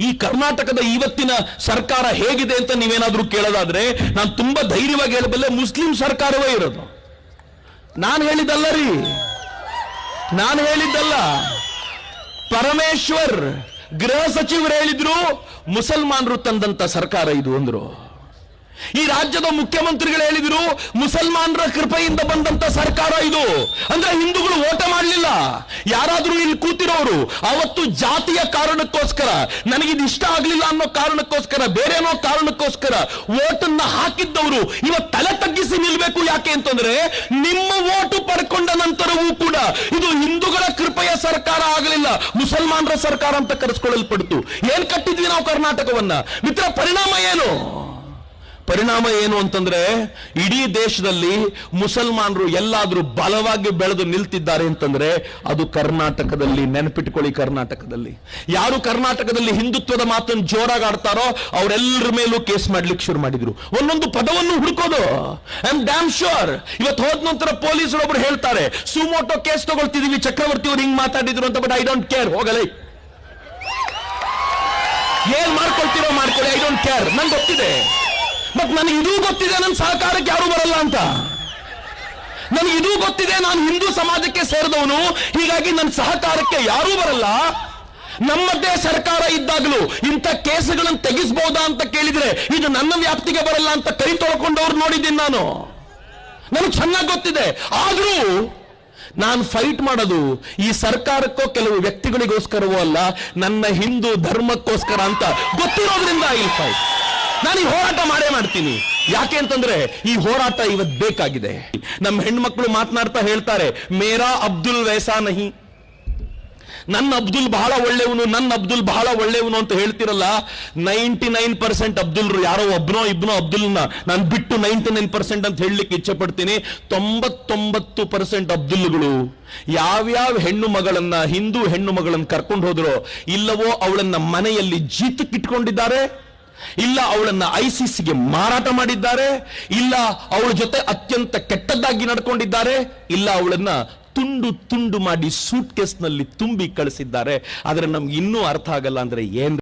ಈ ಕರ್ನಾಟಕದ ಇವತ್ತಿನ ಸರ್ಕಾರ ಹೇಗಿದೆ ಅಂತ ನೀವೇನಾದ್ರೂ ಕೇಳೋದಾದ್ರೆ ನಾನು ತುಂಬಾ ಧೈರ್ಯವಾಗಿ ಹೇಳಬಲ್ಲೆ ಮುಸ್ಲಿಂ ಸರ್ಕಾರವೇ ಇರೋದು. ನಾನು ಹೇಳಿದ್ದಲ್ಲ ರೀ. ನಾನು ಹೇಳಿದ್ದಲ್ಲ. ಪರಮೇಶ್ವರ್ ಗೃಹ ಸಚಿವರು ಹೇಳಿದ್ರು, ಮುಸಲ್ಮಾನರು ತಂದಂತ ಸರ್ಕಾರ ಇದು ಅಂದ್ರು. ಈ ರಾಜ್ಯದ ಮುಖ್ಯಮಂತ್ರಿಗಳು ಹೇಳಿದ್ರು, ಮುಸಲ್ಮಾನರ ಕೃಪೆಯಿಂದ ಬಂದಂತ ಸರ್ಕಾರ ಇದು. ಅಂದ್ರೆ ಹಿಂದೂಗಳು ಓಟ ಮಾಡಲಿಲ್ಲ. ಯಾರಾದ್ರೂ ಇಲ್ಲಿ ಕೂತಿರೋರು, ಅವತ್ತು ಜಾತಿಯ ಕಾರಣಕ್ಕೋಸ್ಕರ ನನಗಿದು ಇಷ್ಟ ಆಗ್ಲಿಲ್ಲ ಅನ್ನೋ ಕಾರಣಕ್ಕೋಸ್ಕರ ಬೇರೇನೋ ಕಾರಣಕ್ಕೋಸ್ಕರ ಓಟನ್ನ ಹಾಕಿದ್ದವರು ಇವತ್ತು ತಲೆ ತಗ್ಗಿಸಿ ನಿಲ್ಬೇಕು ಯಾಕೆ ಅಂತಂದ್ರೆ, ನಿಮ್ಮ ಓಟು ಪಡ್ಕೊಂಡ ನಂತರವೂ ಕೂಡ ಇದು ಹಿಂದೂಗಳ ಕೃಪೆಯ ಸರ್ಕಾರ ಆಗಲಿಲ್ಲ. ಮುಸಲ್ಮಾನರ ಸರ್ಕಾರ ಅಂತ ಕರೆಸ್ಕೊಳ್ಳಲ್ಪಡ್ತು ಏನ್ ಕಟ್ಟಿದ್ವಿ ನಾವು ಕರ್ನಾಟಕವನ್ನ? ಮಿತ್ರ, ಪರಿಣಾಮ ಏನು? ಪರಿಣಾಮ ಏನು ಅಂತಂದ್ರೆ ಇಡೀ ದೇಶದಲ್ಲಿ ಮುಸಲ್ಮಾನರು ಎಲ್ಲಾದ್ರೂ ಬಲವಾಗಿ ಬೆಳೆದು ನಿಲ್ತಿದ್ದಾರೆ ಅಂತಂದ್ರೆ ಅದು ಕರ್ನಾಟಕದಲ್ಲಿ, ನೆನಪಿಟ್ಕೊಳ್ಳಿ ಕರ್ನಾಟಕದಲ್ಲಿ. ಯಾರು ಕರ್ನಾಟಕದಲ್ಲಿ ಹಿಂದುತ್ವದ ಮಾತನ್ನು ಜೋರಾಗಿ ಆಡ್ತಾರೋ ಅವರೆಲ್ಲರ ಮೇಲೂ ಕೇಸ್ ಮಾಡ್ಲಿಕ್ಕೆ ಶುರು ಮಾಡಿದ್ರು. ಒಂದೊಂದು ಪದವನ್ನು ಹುಡುಕೋದು. ಐ ಆಮ್ ಡ್ಯಾಮ್ ಶೋರ್ ಇವತ್ತು ಹೋದ ನಂತರ ಪೊಲೀಸರು ಒಬ್ರು ಹೇಳ್ತಾರೆ, ಸುಮೋಟೋ ಕೇಸ್ ತಗೊಳ್ತಿದೀವಿ, ಚಕ್ರವರ್ತಿ ಅವ್ರು ಹಿಂಗ್ ಮಾತಾಡಿದ್ರು ಅಂತ ಬಟ್ ಐ ಡೋಂಟ್ ಕೇರ್ ಹೋಗಲೇ. ಏನ್ ಮಾಡ್ಕೊಳ್ತಿರೋ ಮಾಡ್ಕೊಳ್ಳಿ ಐ ಡೋಂಟ್ ಕೇರ್ ನಂಗೆ ಗೊತ್ತಿದೆ. ಬಟ್ ನನಗೆ ಇದೂ ಗೊತ್ತಿದೆ ನನ್ನ ಸಹಕಾರಕ್ಕೆ ಯಾರು ಬರಲ್ಲ ಅಂತ. ನನಗೆ ಇದೂ ಗೊತ್ತಿದೆ ನಾನು ಹಿಂದೂ ಸಮಾಜಕ್ಕೆ ಸೇರಿದವನು, ಹೀಗಾಗಿ ನನ್ನ ಸಹಕಾರಕ್ಕೆ ಯಾರೂ ಬರಲ್ಲ. ನಮ್ಮದೇ ಸರ್ಕಾರ ಇದ್ದಾಗಲೂ ಇಂಥ ಕೇಸುಗಳನ್ನು ತೆಗಿಸಬಹುದಾ ಅಂತ ಕೇಳಿದ್ರೆ ಇದು ನನ್ನ ವ್ಯಾಪ್ತಿಗೆ ಬರಲ್ಲ ಅಂತ ಕೈ ತೊಳ್ಕೊಂಡವ್ರು ನೋಡಿದ್ದೀನಿ ನಾನು. ನನಗೆ ಚೆನ್ನಾಗಿ ಗೊತ್ತಿದೆ. ಆದರೂ ನಾನು ಫೈಟ್ ಮಾಡೋದು ಈ ಸರ್ಕಾರಕ್ಕೋ ಕೆಲವು ವ್ಯಕ್ತಿಗಳಿಗೋಸ್ಕರವೋ ಅಲ್ಲ, ನನ್ನ ಹಿಂದೂ ಧರ್ಮಕ್ಕೋಸ್ಕರ ಅಂತ ಗೊತ್ತಿರೋದ್ರಿಂದ ಈ ಫೈಟ್ ನಾನು ಈ ಹೋರಾಟ ಮಾಡೇ ಮಾಡ್ತೀನಿ. ಯಾಕೆ ಅಂತಂದ್ರೆ ಈ ಹೋರಾಟ ಇವತ್ತು ಬೇಕಾಗಿದೆ. ನಮ್ಮ ಹೆಣ್ಮಕ್ಳು ಮಾತನಾಡ್ತಾ ಹೇಳ್ತಾರೆ, ಮೇರಾ ಅಬ್ದುಲ್ ವೈಸಾ ನಹಿ. ನನ್ನ ಅಬ್ದುಲ್ ಬಹಳ ಒಳ್ಳೆಯವನು, ನನ್ನ ಅಬ್ದುಲ್ ಬಹಳ ಒಳ್ಳೆಯವನು ಅಂತ ಹೇಳ್ತಿರಲ್ಲ, ನೈಂಟಿ ನೈನ್ ಪರ್ಸೆಂಟ್ ಅಬ್ದುಲ್ರು ಯಾರೋ ಒಬ್ನೋ ಇಬ್ನೋ ಅಬ್ದುಲ್ನ ನಾನು ಬಿಟ್ಟು ನೈಂಟಿ ನೈನ್ ಪರ್ಸೆಂಟ್ ಅಂತ ಹೇಳಲಿಕ್ಕೆ ಇಚ್ಛೆ ಪಡ್ತೀನಿ ತೊಂಬತ್ತೊಂಬತ್ತು ಪರ್ಸೆಂಟ್ ಅಬ್ದುಲ್ಗಳು ಯಾವ್ಯಾವ ಹೆಣ್ಣು ಮಗಳನ್ನ, ಹಿಂದೂ ಹೆಣ್ಣು ಮಗಳನ್ನ ಕರ್ಕೊಂಡು ಹೋದ್ರೋ, ಇಲ್ಲವೋ ಅವಳನ್ನ ಮನೆಯಲ್ಲಿ ಜೀತಕ್ಕಿಟ್ಕೊಂಡಿದ್ದಾರೆ. ಇಲ್ಲ ಅವಳನ್ನ ಐಸಿಸಿಗೆ ಮಾರಾಟ ಮಾಡಿದ್ದಾರೆ, ಇಲ್ಲ ಅವಳ ಜೊತೆ ಅತ್ಯಂತ ಕೆಟ್ಟದ್ದಾಗಿ ನಡ್ಕೊಂಡಿದ್ದಾರೆ, ಇಲ್ಲ ಅವಳನ್ನ ತುಂಡು ತುಂಡು ಮಾಡಿ ಸೂಟ್ ಕೇಸ್ನಲ್ಲಿ ತುಂಬಿ ಕಳಿಸಿದ್ದಾರೆ. ಆದ್ರೆ ನಮ್ಗೆ ಇನ್ನೂ ಅರ್ಥ ಆಗಲ್ಲ ಅಂದ್ರೆ ಏನ್